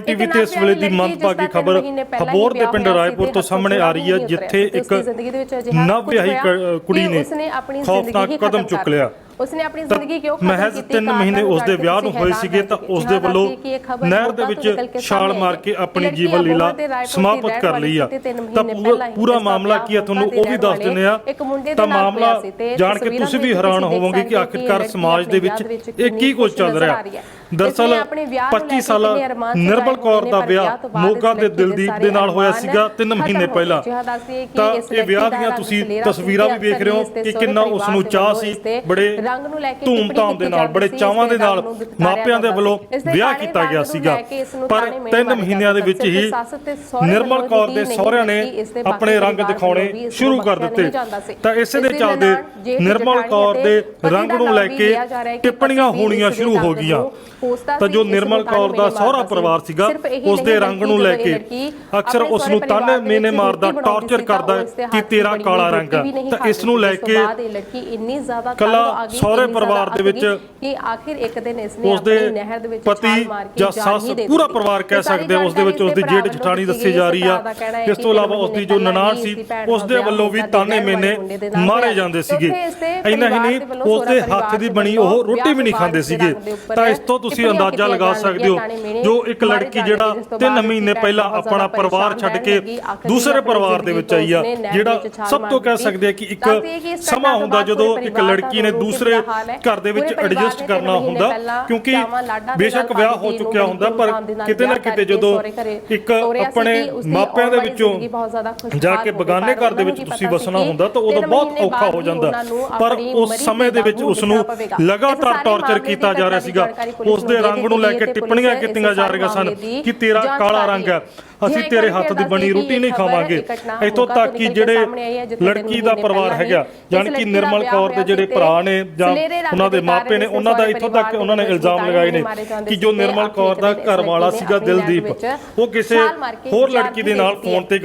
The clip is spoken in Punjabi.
ਟੀਵੀ ਤੇ ਇਸ ਵੇਲੇ ਦੀ ਮੰਦਭਾਗੀ ਖਬਰ ਖਬੋਰ ਦੇ ਪਿੰਡ ਰਾਏਪੁਰ ਤੋਂ ਸਾਹਮਣੇ ਆ ਰਹੀ ਹੈ ਜਿੱਥੇ ਇੱਕ ਨਵ ਵਿਆਹੀ ਕੁੜੀ ਨੇ ਖੌਫਨਾਕ ਕਦਮ ਚੁੱਕ ਲਿਆ। ਉਸਨੇ ਆਪਣੀ ਜ਼ਿੰਦਗੀ ਕਿਉਂ ਖਤਮ ਮਹਿਜ਼ ਕੀਤੀ? 3 ਮਹੀਨੇ ਉਸ ਦੇ ਵਿਆਹ ਨੂੰ ਹੋਏ ਸੀਗੇ ਤਾਂ ਉਸ ਦੇ ਵੱਲੋਂ ਨਹਿਰ ਦੇ ਵਿੱਚ ਛਾਲ ਮਾਰ ਕੇ ਆਪਣੀ ਜੀਵਨ ਲੀਲਾ ਸਮਾਪਤ ਕਰ ਲਈ ਆ। ਤਾਂ ਪੂਰਾ- ਪੂਰਾ ਮਾਮਲਾ ਕੀ ਆ ਤੁਹਾਨੂੰ ਉਹ ਵੀ ਦੱਸ ਦਿੰਦੇ ਆ ਤਾਂ ਮਾਮਲਾ ਜਾਣ ਕੇ ਤੁਸੀਂ ਵੀ ਹੈਰਾਨ ਹੋਵੋਗੇ ਕਿ ਆਖਿਰਕਾਰ ਸਮਾਜ ਦੇ ਵਿੱਚ ਇਹ ਕੀ ਕੁਝ ਚੱਲ ਰਿਹਾ ਦਰਸਲ 25 ਸਾਲਾ ਨਿਰਮਲ ਕੌਰ ਦਾ ਵਿਆਹ ਮੋਗਾ ਦੇ ਦਿਲਦੀਪ ਦੇ ਨਾਲ ਹੋਇਆ ਸੀਗਾ 3 ਮਹੀਨੇ ਪਹਿਲਾਂ। ਤਾਂ ਇਹ ਵਿਆਹ ਦੀਆਂ ਤੁਸੀਂ ਤਸਵੀਰਾਂ ਵੀ ਵੇਖ ਰਹੇ ਹੋ ਕਿ ਕਿੰਨਾ ਉਸ ਨੂੰ ਚਾਹ ਸੀ ਬੜੇ ਧੂਮ-ਧਾਮ ਦੇ ਨਾਲ ਬੜੇ ਚਾਵਾਂ ਦੇ ਨਾਲ ਮਾਪਿਆਂ ਦੇ ਵੱਲੋਂ ਵਿਆਹ ਕੀਤਾ ਗਿਆ ਸੀਗਾ। ਪਰ 3 ਮਹੀਨਿਆਂ ਦੇ ਵਿੱਚ ਹੀ ਨਿਰਮਲ ਕੌਰ ਦੇ ਸਹੁਰਿਆਂ ਨੇ ਆਪਣੇ ਰੰਗ ਦਿਖਾਉਣੇ ਸ਼ੁਰੂ ਕਰ ਦਿੱਤੇ। ਤਾਂ ਇਸੇ ਦੇ ਚੱਲਦੇ ਨਿਰਮਲ ਕੌਰ ਦੇ ਰੰਗ ਨੂੰ ਲੈ ਕੇ ਟਿੱਪਣੀਆਂ ਹੋਣੀਆਂ ਸ਼ੁਰੂ ਹੋ ਗਈਆਂ ਤਾਂ ਜੋ ਨਿਰਮਲ ਕੌਰ ਦਾ ਸਹੁਰਾ ਪਰਿਵਾਰ ਸੀਗਾ ਉਸ ਦੇ ਰੰਗ ਨੂੰ ਲੈ ਕੇ ਅਕਸਰ ਉਸ ਨੂੰ ਤਾਨੇ ਮੇਨੇ ਮਾਰਦਾ ਟਾਰਚਰ ਕਰਦਾ ਕਿ ਤੇਰਾ ਕਾਲਾ ਰੰਗ ਤਾਂ ਇਸ ਨੂੰ ਲੈ ਕੇ ਕੱਲਾ ਸਹੁਰੇ ਪਰਿਵਾਰ ਦੇ ਵਿੱਚ ਕਿ ਆਖਿਰ ਇੱਕ ਦਿਨ ਇਸਨੇ ਉਸ ਦੇ ਆਪਣੀ ਨਹਿਰ ਦੇ ਵਿੱਚ ਪਤੀ ਜਾਂ ਸੱਸ ਪੂਰਾ। ਪਰਿਵਾਰ ਕਹਿ ਸਕਦੇ ਉਸ ਦੇ ਵਿੱਚ ਉਸ ਦੀ ਜੇਠ ਜਠਾਣੀ ਦੱਸੀ ਜਾ ਰਹੀ ਆ ਇਸ ਤੋਂ ਇਲਾਵਾ ਉਸ ਦੀ ਜੋ ਨਨਾਣ ਸੀ ਉਸ ਦੇ ਵੱਲੋਂ ਵੀ ਤਾਨੇ ਮੇਨੇ ਮਾਰੇ। ਜਾਂਦੇ ਸੀਗੇ ਇਸ ਇੰਨਾ ਹੀ ਨਹੀਂ ਉਸ ਦੇ ਹੱਥ ਦੀ ਬਣੀ ਉਹ ਰੋਟੀ ਵੀ ਨਹੀਂ ਖਾਂਦੇ ਸੀਗੇ ਤਾਂ ਇਸ ਤੋਂ ਤੁਸੀਂ ਅੰਦਾਜ਼ਾ ਲਗਾ ਸਕਦੇ ਹੋ ਜੋ ਇੱਕ ਲੜਕੀ ਜਿਹੜਾ ਜਿਸ ਤੋਂ 3 ਬਾਅਦ ਮਹੀਨੇ ਪਹਿਲਾਂ ਆਪਣਾ ਪਰਿਵਾਰ ਛੱਡ ਕੇ ਦੂਸਰੇ ਪਰਿਵਾਰ ਦੇ ਵਿੱਚ ਆਈ ਆ ਜਿਹੜਾ ਸਭ ਤੋਂ ਕਹਿ ਸਕਦੇ ਆ ਕਿ ਇੱਕ ਸਮਾਂ ਹੁੰਦਾ ਜਦੋਂ ਇੱਕ ਲੜਕੀ ਨੇ ਦੂਸਰੇ। ਘਰ ਦੇ ਵਿੱਚ ਐਡਜਸਟ ਕਰਨਾ ਹੁੰਦਾ ਕਿਉਂਕਿ ਬੇਸ਼ੱਕ ਵਿਆਹ ਹੋ ਚੁੱਕਿਆ ਹੁੰਦਾ ਪਰ ਕਿਤੇ ਨਾ ਕਿਤੇ ਜਦੋਂ ਇੱਕ ਆਪਣੇ ਮਾਪਿਆਂ ਦੇ ਵਿੱਚੋਂ ਜਾ ਕੇ ਬਗਾਨੇ ਘਰ ਦੇ ਵਿੱਚ ਤੁਸੀਂ ਵਸਣਾ ਹੁੰਦਾ ਤਾਂ ਉਦੋਂ ਬਹੁਤ ਔਖਾ ਹੋ ਜਾਂਦਾ ਪਰ ਉਸ ਸਮੇਂ ਦੇ ਵਿੱਚ ਉਸ ਨੂੰ। ਲਗਾਤਾਰ ਟਾਰਚਰ ਕੀਤਾ ਜਾ ਰਿਹਾ ਸੀਗਾ ਪੁਲਿਸ ਉਸ ਦੇ ਰੰਗ ਨੂੰ ਲੈ ਕੇ ਟਿੱਪਣੀਆਂ। ਕੀਤੀਆਂ ਜਾ ਰਹੀਆਂ ਸਨ ਕਿ ਤੇਰਾ ਕਾਲਾ ਰੰਗ ਹੈ ਅਸੀਂ। ਤੇਰੇ ਹੱਥ ਦੀ ਬਣੀ ਰੋਟੀ ਨਹੀਂ ਖਾਵਾਂਗੇ ਇੱਥੋਂ ਤੱਕ ਕਿ ਜਿਹੜੇ ਲੜਕੀ ਦਾ ਪਰਿਵਾਰ ਹੈਗਾ ਇਸ ਕਿ ਨਿਰਮਲ ਕੌਰ ਦੇ ਜਿਹੜੇ ਭਰਾ ਨੇ ਜਾਂ ਉਹਨਾਂ ਦੇ ਮਾਪੇ ਨੇ ਉਹਨਾਂ ਦਾ ਇੱਥੋਂ ਤੱਕ ਉਹਨਾਂ ਨੇ ਇਲਜ਼ਾਮ ਲਗਾਏ ਨੇ ਕਿ ਜੋ ਨਿਰਮਲ ਕੌਰ ਦਾ ਘਰ ਵਾਲਾ ਸੀਗਾ ਦਿਲਦੀਪ ਉਹ ਕਿਸੇ ਹੋਰ ਲੜਕੀ ਦੇ ਨਾਲ ਫੋਨ ਤੇ